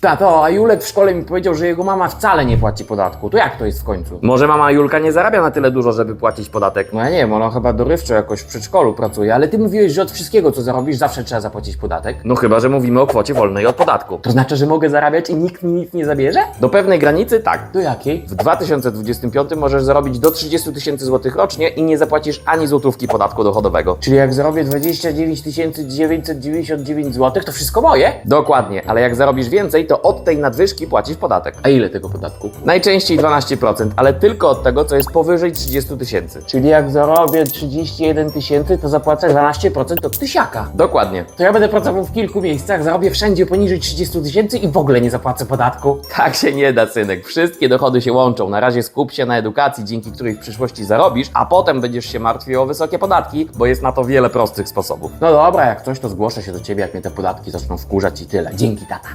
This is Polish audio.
Tato, a Julek w szkole mi powiedział, że jego mama wcale nie płaci podatku. To jak to jest w końcu? Może mama Julka nie zarabia na tyle dużo, żeby płacić podatek? No ja nie wiem, ona chyba dorywczo jakoś w przedszkolu pracuje, ale ty mówiłeś, że od wszystkiego, co zarobisz, zawsze trzeba zapłacić podatek. No chyba, że mówimy o kwocie wolnej od podatku. To znaczy, że mogę zarabiać i nikt mi nic nie zabierze? Do pewnej granicy tak. Do jakiej? W 2025 możesz zarobić do 30 tysięcy złotych rocznie i nie zapłacisz ani złotówki podatku dochodowego. Czyli jak zarobię 29 999 zł, to wszystko moje? Dokładnie, ale jak zarobisz więcej, to od tej nadwyżki płacisz podatek. A ile tego podatku? Najczęściej 12%, ale tylko od tego, co jest powyżej 30 tysięcy. Czyli jak zarobię 31 tysięcy, to zapłacę 12% od tysiaka. Dokładnie. To ja będę pracował w kilku miejscach, zarobię wszędzie poniżej 30 tysięcy i w ogóle nie zapłacę podatku. Tak się nie da, synek. Wszystkie dochody się łączą. Na razie skup się na edukacji, dzięki której w przyszłości zarobisz, a potem będziesz się martwił o wysokie podatki, bo jest na to wiele prostych sposobów. No dobra, jak coś, to zgłoszę się do ciebie, jak mnie te podatki zaczną wkurzać i tyle. Dzięki, tata.